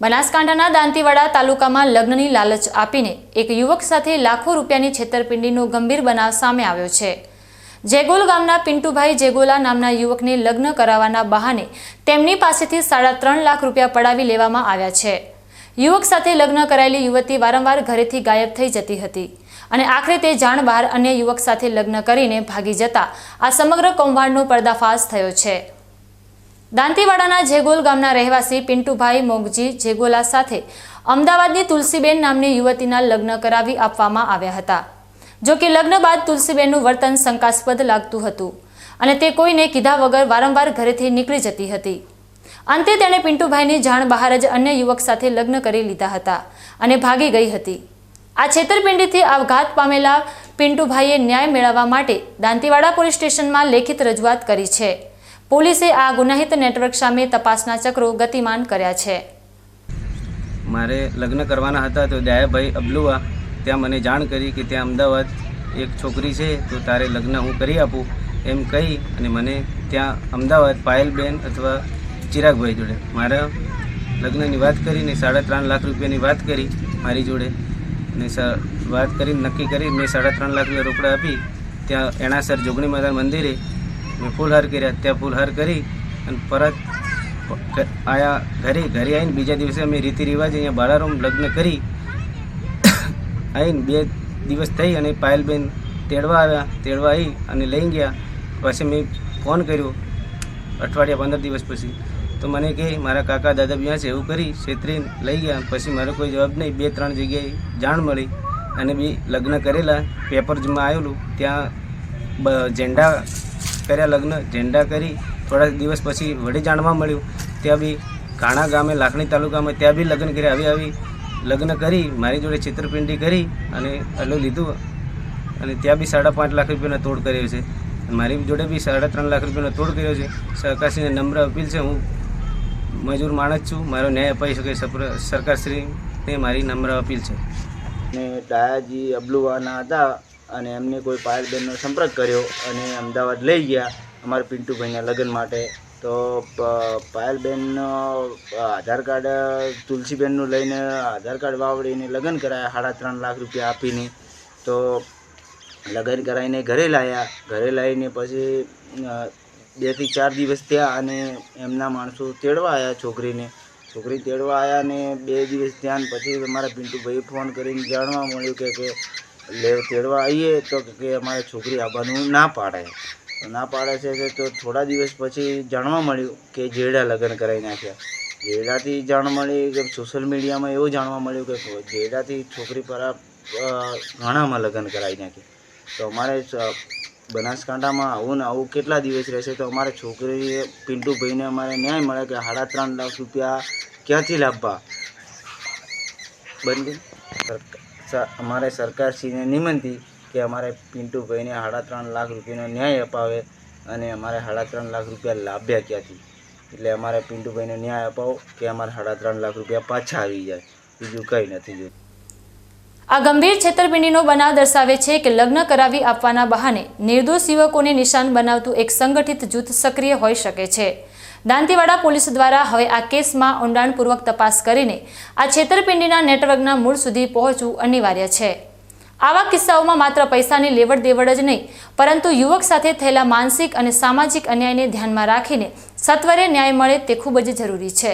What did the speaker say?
બનાસકાંઠાના દાંતીવાડા તાલુકામાં લગ્નની લાલચ આપીને એક યુવક સાથે લાખો રૂપિયાની છેતરપિંડીનો ગંભીર બનાવ સામે આવ્યો છે. જેગોલ ગામના પિન્ટુભાઈ જેગોલા નામના યુવકને લગ્ન કરાવવાના બહાને તેમની પાસેથી સાડા ત્રણ લાખ રૂપિયા પડાવી લેવામાં આવ્યા છે. યુવક સાથે લગ્ન કરાયેલી યુવતી વારંવાર ઘરેથી ગાયબ થઈ જતી હતી અને આખરે તે જાણ બહાર અન્ય યુવક સાથે લગ્ન કરીને ભાગી જતા આ સમગ્ર કૌભાંડનો પર્દાફાશ થયો છે. દાંતીવાડાના જેગોલ ગામના રહેવાસી પિન્ટુભાઈ મોગજી જેગોલા સાથે અમદાવાદની તુલસીબેન નામની યુવતીના લગ્ન કરાવી આપવામાં આવ્યા હતા. જો કે લગ્ન બાદ તુલસીબેનનું વર્તન શંકાસ્પદ લાગતું હતું અને તે કોઈને કીધા વગર વારંવાર ઘરેથી નીકળી જતી હતી. અંતે તેણે પિન્ટુભાઈની જાણ બહાર જ અન્ય યુવક સાથે લગ્ન કરી લીધા હતા અને ભાગી ગઈ હતી. આ છેતરપિંડીથી આપઘાત પામેલા પિન્ટુભાઈએ ન્યાય મેળવવા માટે દાંતીવાડા પોલીસ સ્ટેશનમાં લેખિત રજૂઆત કરી છે. પોલીસે આ ગુનાહિત નેટવર્ક સામે તપાસના ચક્રો ગતિમાન કર્યા છે. મારે લગ્ન કરવાના હતા તો દયાભાઈ અબલુઆ ત્યાં મને જાણ કરી કે ત્યાં અમદાવાદ એક છોકરી છે તો તારે લગ્ન હું કરી આપું એમ કહી અને મને ત્યાં અમદાવાદ પાયલબેન અથવા ચિરાગભાઈ જોડે મારા લગ્નની વાત કરીને સાડા ત્રણ લાખ રૂપિયાની વાત કરી મારી જોડે અને વાત કરીને નક્કી કરી મેં સાડા ત્રણ લાખ રૂપિયા રોકડા આપી. ત્યાં એણાસર જોગણી માતા મંદિરે મેં ફૂલહાર કર્યા ત્યાં ફૂલહાર કરી અને પરત આયા ઘરે ઘરે આવીને બીજા દિવસે અમે રીતિ રિવાજ અહીંયા બાળારૂમ લગ્ન કરી આવીને બે દિવસ થઈ અને પાયલબેન તેડવા આવ્યા, તેડવા આવી અને લઈ ગયા. પછી મેં ફોન કર્યો અઠવાડિયા પંદર દિવસ પછી. તો મને કહે, મારા કાકા દાદા બિયા છે, એવું કરી છેતરીને લઈ ગયા. પછી મારો કોઈ જવાબ નહીં. બે ત્રણ જગ્યાએ જાણ મળી અને બી લગ્ન કરેલા. પેપરમાં આવેલું. ત્યાં ઝંડા કર્યા લગ્ન, ઝેંડા કરી થોડા દિવસ પછી વળી જાણવા મળ્યું. ત્યાં બી કાણા ગામે, લાખણી તાલુકામાં ત્યાં બી લગ્ન કર્યા. આવી આવી લગ્ન કરી, મારી જોડે છેતરપિંડી કરી અને અલો લીધું. અને ત્યાં બી સાડા પાંચ લાખ રૂપિયાનો તોડ કર્યો છે. મારી જોડે બી સાડા ત્રણ લાખ રૂપિયાનો તોડ કર્યો છે. સરકારશ્રીને નમ્ર અપીલ છે. હું મજૂર માણસ છું. મારો ન્યાય અપાઈ શકે સરકારશ્રીને મારી નમ્ર અપીલ છે. ને ડાયાજી અબલુવાના હતા. અને એમને કોઈ પાયલબેનનો સંપર્ક કર્યો અને અમદાવાદ લઈ ગયા અમારા પિન્ટુભાઈના લગ્ન માટે. તો પાયલબેનનો આધાર કાર્ડ, તુલસીબેનનું લઈને આધાર કાર્ડ વાવડીને લગ્ન કરાયા, સાડા ત્રણ લાખ રૂપિયા આપીને. તો લગ્ન કરાવીને ઘરે લાવ્યા ઘરે લાવીને પછી બેથી ચાર દિવસ થયા અને એમના માણસો તેડવા આવ્યા છોકરીને. છોકરી તેડવા આવ્યા ને બે દિવસ ધ્યાન પછી અમારા પિન્ટુભાઈ ફોન કરીને જાણવા મળ્યું કે કે લે તેડવા આવીએ તો કે અમારે છોકરી આવવાનું ના પાડે. ના પાડે છે તો થોડા દિવસ પછી જાણવા મળ્યું કે જેડા લગ્ન કરાવી નાખ્યા. જેડાથી જાણ મળી કે સોશિયલ મીડિયામાં એવું જાણવા મળ્યું કે જેડાથી છોકરી પર ઘણામાં લગ્ન કરાવી નાખ્યા તો અમારે બનાસકાંઠામાં આવું ને આવું કેટલા દિવસ રહેશે તો અમારે છોકરીએ પિન્ટુભાઈને અમારે ન્યાય મળે કે સાડા ત્રણ લાખ રૂપિયા ક્યાંથી લાવવા? બંધ. સરક- સ- અમારે સરકારશ્રીને નિમંતી કે અમારે પિન્ટુભાઈને સાડા ત્રણ લાખ રૂપિયાનો ન્યાય અપાવે અને અમારે સાડા ત્રણ લાખ રૂપિયા લાભ્યા ક્યાંથી? એટલે અમારે પિન્ટુભાઈને ન્યાય અપાવો કે અમારે સાડા ત્રણ લાખ રૂપિયા પાછા આવી જાય. બીજું કંઈ નથી જોયું. આ ગંભીર છેતરપિંડીનો બનાવ દર્શાવે છે કે લગ્ન કરાવી આપવાના બહાને નિર્દોષ યુવકોને નિશાન બનાવતું એક સંગઠિત જૂથ સક્રિય હોઈ શકે છે. દાંતીવાડા પોલીસ દ્વારા હવે આ કેસમાં ઊંડાણપૂર્વક તપાસ કરીને આ છેતરપિંડીના નેટવર્કના મૂળ સુધી પહોંચવું અનિવાર્ય છે. આવા કિસ્સાઓમાં માત્ર પૈસાની લેવડ દેવડ જ નહીં, પરંતુ યુવક સાથે થયેલા માનસિક અને સામાજિક અન્યાયને ધ્યાનમાં રાખીને સત્વરે ન્યાય મળે તે ખૂબ જ જરૂરી છે.